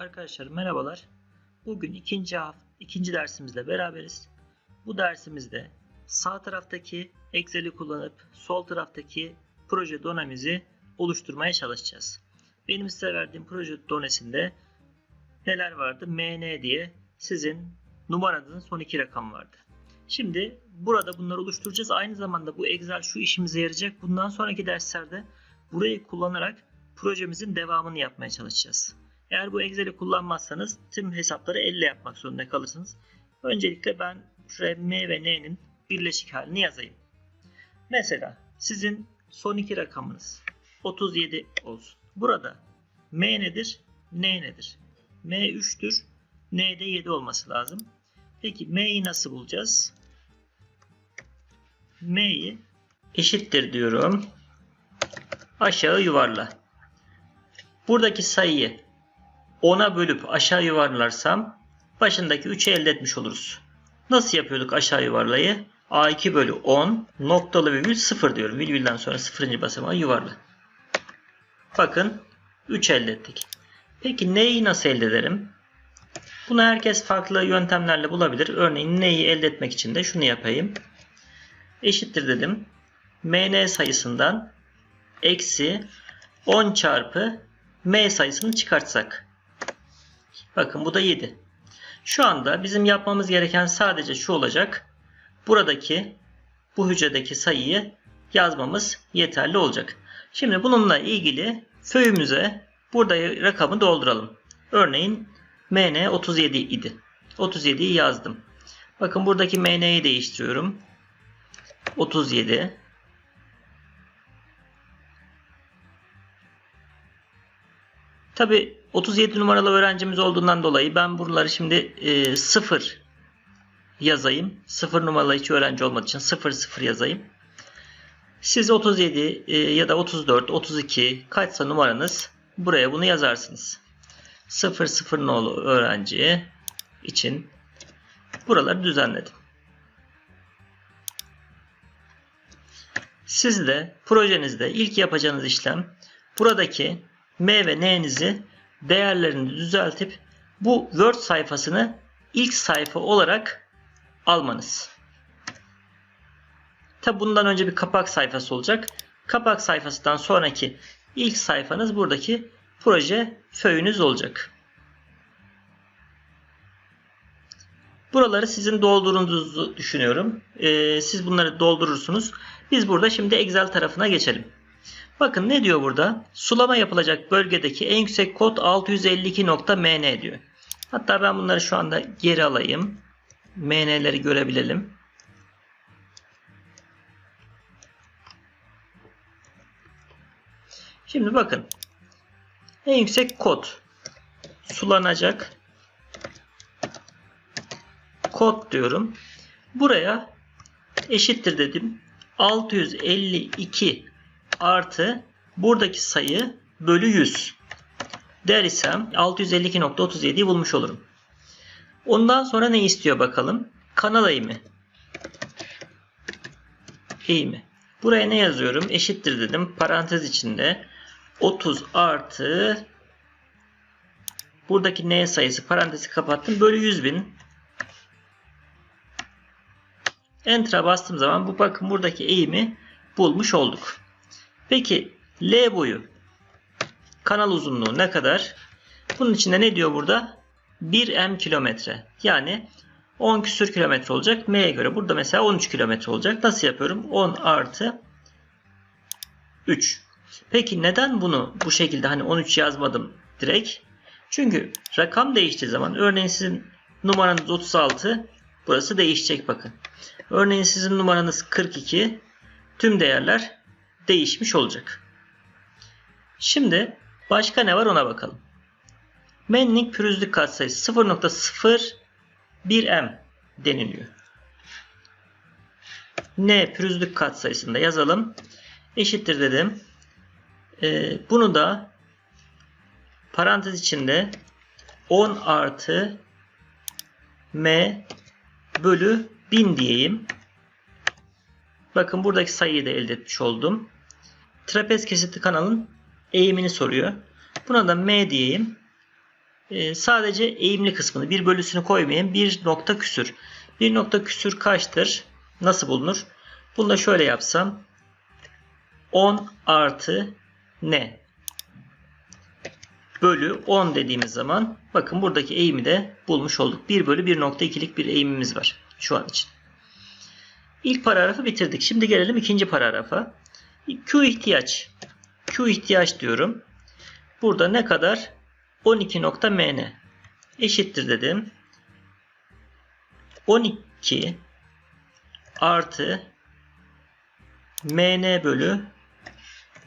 Arkadaşlar merhabalar. Bugün ikinci hafta, ikinci dersimizle beraberiz. Bu dersimizde sağ taraftaki Excel'i kullanıp sol taraftaki proje donemizi oluşturmaya çalışacağız. Benim size verdiğim proje donesinde neler vardı? MN diye sizin numaranızın son iki rakamı vardı. Şimdi burada bunları oluşturacağız. Aynı zamanda bu Excel şu işimize yarayacak. Bundan sonraki derslerde burayı kullanarak projemizin devamını yapmaya çalışacağız. Eğer bu Excel'i kullanmazsanız tüm hesapları elle yapmak zorunda kalırsınız. Öncelikle ben şuraya M ve N'nin birleşik halini yazayım. Mesela sizin son iki rakamınız 37 olsun. Burada M nedir? N nedir? M 3'tür. N de 7 olması lazım. Peki M'yi nasıl bulacağız? M'yi eşittir diyorum. Aşağı yuvarla. Buradaki sayıyı 10'a bölüp aşağı yuvarlarsam başındaki 3'ü elde etmiş oluruz. Nasıl yapıyorduk aşağı yuvarlayı? A2 bölü 10 noktalı virgül 0 diyorum. Virgülden sonra 0. basamağı yuvarla. Bakın 3 elde ettik. Peki neyi nasıl elde ederim? Bunu herkes farklı yöntemlerle bulabilir. Örneğin neyi elde etmek için de şunu yapayım. Eşittir dedim. MN sayısından eksi 10 çarpı M sayısını çıkartsak. Bakın bu da 7. Şu anda bizim yapmamız gereken sadece şu olacak. Buradaki bu hücredeki sayıyı yazmamız yeterli olacak. Şimdi bununla ilgili föyümüze burada rakamı dolduralım. Örneğin MN 37 idi. 37'yi yazdım. Bakın buradaki MN'yi değiştiriyorum. 37 Tabi 37 numaralı öğrencimiz olduğundan dolayı ben buraları şimdi e, 0 yazayım. 0 numaralı hiç öğrenci olmadığı için 0 0 yazayım. Siz 37 e, ya da 34, 32 kaçsa numaranız buraya bunu yazarsınız. 0 0 nolu öğrenci için buraları düzenledim. Siz de projenizde ilk yapacağınız işlem buradaki M ve N'nizi değerlerini düzeltip bu Word sayfasını ilk sayfa olarak almanız. Tabi bundan önce bir kapak sayfası olacak. Kapak sayfasından sonraki ilk sayfanız buradaki proje föyünüz olacak. Buraları sizin doldurduğunuzu düşünüyorum. Ee, siz bunları doldurursunuz. Biz burada şimdi Excel tarafına geçelim. Bakın ne diyor burada? Sulama yapılacak bölgedeki en yüksek kod 652.mn diyor. Hatta ben bunları şu anda geri alayım. MN'leri görebilelim. Şimdi bakın. En yüksek kod sulanacak kod diyorum. Buraya eşittir dedim. 652 artı buradaki sayı bölü 100 dersem 652.37'yi bulmuş olurum. Ondan sonra ne istiyor bakalım? Kanal eğimi. Eğimi. Buraya ne yazıyorum? Eşittir dedim. Parantez içinde 30 artı buradaki n sayısı parantezi kapattım. Bölü 100 bin. Enter'a bastığım zaman bu bakın buradaki eğimi bulmuş olduk. Peki L boyu kanal uzunluğu ne kadar? Bunun içinde ne diyor burada? 1 m kilometre. Yani 10 küsür kilometre olacak. M'ye göre burada mesela 13 kilometre olacak. Nasıl yapıyorum? 10 artı 3. Peki neden bunu bu şekilde hani 13 yazmadım direkt? Çünkü rakam değiştiği zaman örneğin sizin numaranız 36 burası değişecek bakın. Örneğin sizin numaranız 42 tüm değerler değişmiş olacak. Şimdi başka ne var ona bakalım. Menning pürüzlük katsayısı 0.01 m deniliyor. N pürüzlük katsayısını da yazalım. Eşittir dedim. Ee, bunu da parantez içinde 10 artı m bölü 1000 diyeyim. Bakın buradaki sayıyı da elde etmiş oldum. Trapez kesiti kanalın eğimini soruyor. Buna da M diyeyim. e, sadece eğimli kısmını bir bölüsünü koymayayım. Bir nokta küsür. Bir nokta küsür kaçtır? Nasıl bulunur? Bunu da şöyle yapsam. 10 artı ne? Bölü 10 dediğimiz zaman bakın buradaki eğimi de bulmuş olduk. 1 bölü 1.2'lik bir eğimimiz var şu an için. İlk paragrafı bitirdik. Şimdi gelelim ikinci paragrafa. Q ihtiyaç. Q ihtiyaç diyorum. Burada ne kadar? 12.mn eşittir dedim. 12 artı mn bölü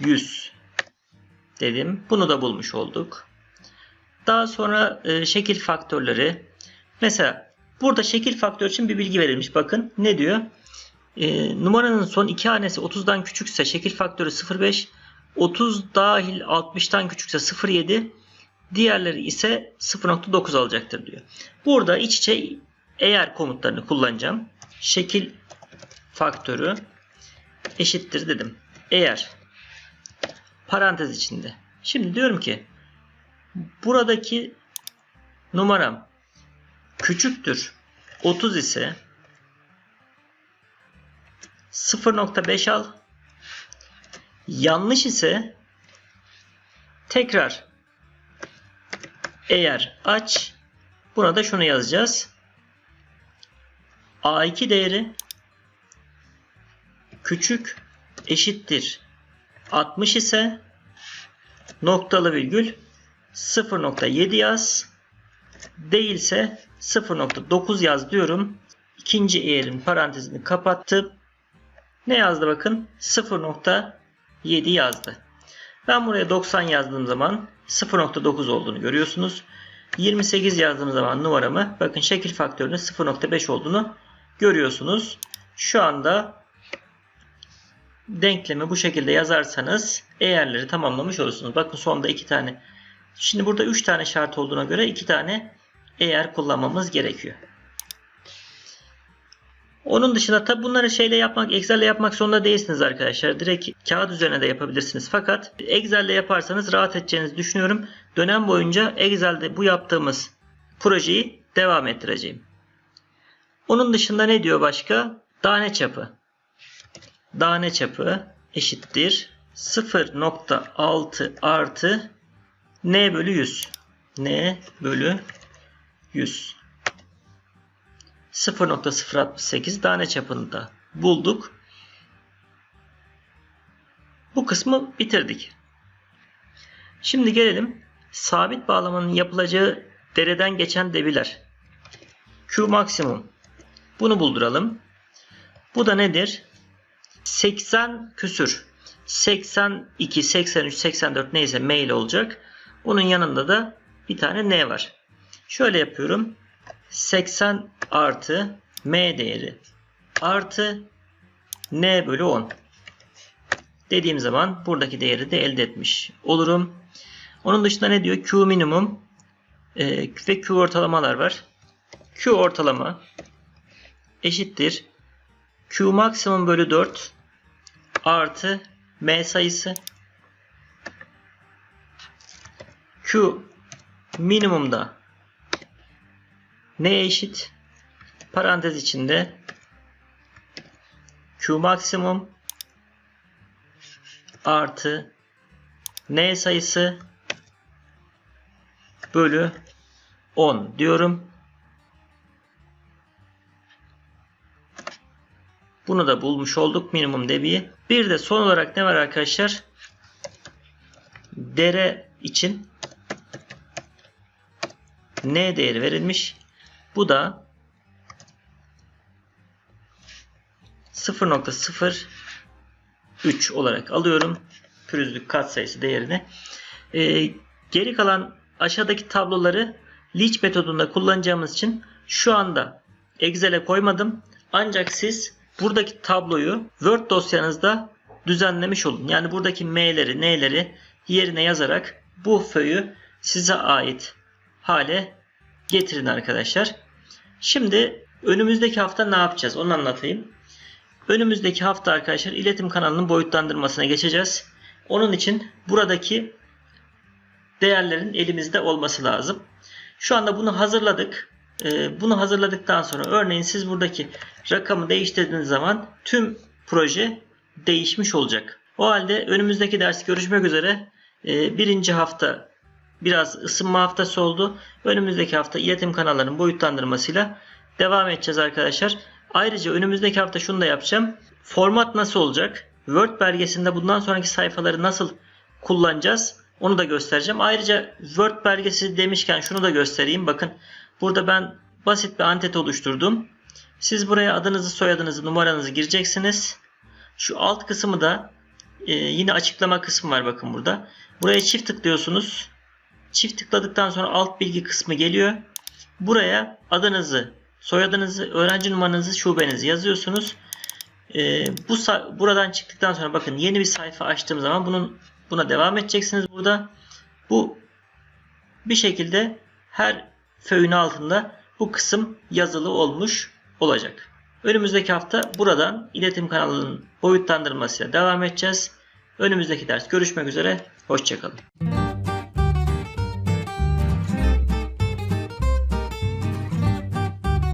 100 dedim. Bunu da bulmuş olduk. Daha sonra e, şekil faktörleri. Mesela burada şekil faktörü için bir bilgi verilmiş. Bakın ne diyor? E, numaranın son iki hanesi 30'dan küçükse şekil faktörü 0,5. 30 dahil 60'tan küçükse 0,7. Diğerleri ise 0.9 alacaktır diyor. Burada iç içe eğer komutlarını kullanacağım. Şekil faktörü eşittir dedim. Eğer parantez içinde. Şimdi diyorum ki buradaki numaram küçüktür 30 ise 0.5 al. Yanlış ise tekrar eğer aç buna da şunu yazacağız. A2 değeri küçük eşittir 60 ise noktalı virgül 0.7 yaz değilse 0.9 yaz diyorum. İkinci eğerin parantezini kapattım. Ne yazdı bakın? 0.7 yazdı. Ben buraya 90 yazdığım zaman 0.9 olduğunu görüyorsunuz. 28 yazdığım zaman numaramı bakın şekil faktörünün 0.5 olduğunu görüyorsunuz. Şu anda denklemi bu şekilde yazarsanız eğerleri tamamlamış olursunuz. Bakın sonda iki tane. Şimdi burada üç tane şart olduğuna göre iki tane eğer kullanmamız gerekiyor. Onun dışında tabi bunları şeyle yapmak, Excel'le yapmak zorunda değilsiniz arkadaşlar. Direkt kağıt üzerine de yapabilirsiniz. Fakat Excel'le yaparsanız rahat edeceğinizi düşünüyorum. Dönem boyunca Excel'de bu yaptığımız projeyi devam ettireceğim. Onun dışında ne diyor başka? Tane çapı. Tane çapı eşittir 0.6 artı n bölü 100. n bölü 100. 0.068 tane çapında bulduk. Bu kısmı bitirdik. Şimdi gelelim sabit bağlamanın yapılacağı dereden geçen debiler. Q maksimum. Bunu bulduralım. Bu da nedir? 80 küsür. 82, 83, 84 neyse mail olacak. Bunun yanında da bir tane n var. Şöyle yapıyorum. 80 artı m değeri artı n bölü 10 dediğim zaman buradaki değeri de elde etmiş olurum. Onun dışında ne diyor? Q minimum e, ve Q ortalamalar var. Q ortalama eşittir. Q maksimum bölü 4 artı M sayısı Q minimumda ne eşit? Parantez içinde Q maksimum artı N sayısı bölü 10 diyorum. Bunu da bulmuş olduk minimum debiyi. Bir de son olarak ne var arkadaşlar? Dere için N değeri verilmiş. Bu da 0.03 olarak alıyorum. Pürüzlük katsayısı değerini. Ee, geri kalan aşağıdaki tabloları Leach metodunda kullanacağımız için şu anda Excel'e koymadım. Ancak siz buradaki tabloyu Word dosyanızda düzenlemiş olun. Yani buradaki M'leri, N'leri yerine yazarak bu föyü size ait hale getirin arkadaşlar. Şimdi önümüzdeki hafta ne yapacağız onu anlatayım. Önümüzdeki hafta arkadaşlar iletim kanalının boyutlandırmasına geçeceğiz. Onun için buradaki değerlerin elimizde olması lazım. Şu anda bunu hazırladık. Ee, bunu hazırladıktan sonra örneğin siz buradaki rakamı değiştirdiğiniz zaman tüm proje değişmiş olacak. O halde önümüzdeki ders görüşmek üzere. Ee, birinci hafta biraz ısınma haftası oldu. Önümüzdeki hafta iletim kanallarının boyutlandırmasıyla devam edeceğiz arkadaşlar. Ayrıca önümüzdeki hafta şunu da yapacağım. Format nasıl olacak? Word belgesinde bundan sonraki sayfaları nasıl kullanacağız? Onu da göstereceğim. Ayrıca Word belgesi demişken şunu da göstereyim. Bakın burada ben basit bir antet oluşturdum. Siz buraya adınızı, soyadınızı, numaranızı gireceksiniz. Şu alt kısmı da e, yine açıklama kısmı var bakın burada. Buraya çift tıklıyorsunuz. Çift tıkladıktan sonra alt bilgi kısmı geliyor. Buraya adınızı, soyadınızı, öğrenci numaranızı, şubenizi yazıyorsunuz. Ee, bu buradan çıktıktan sonra bakın yeni bir sayfa açtığım zaman bunun buna devam edeceksiniz burada. Bu bir şekilde her föyün altında bu kısım yazılı olmuş olacak. Önümüzdeki hafta buradan iletim kanalının boyutlandırmasıyla devam edeceğiz. Önümüzdeki ders görüşmek üzere. Hoşçakalın.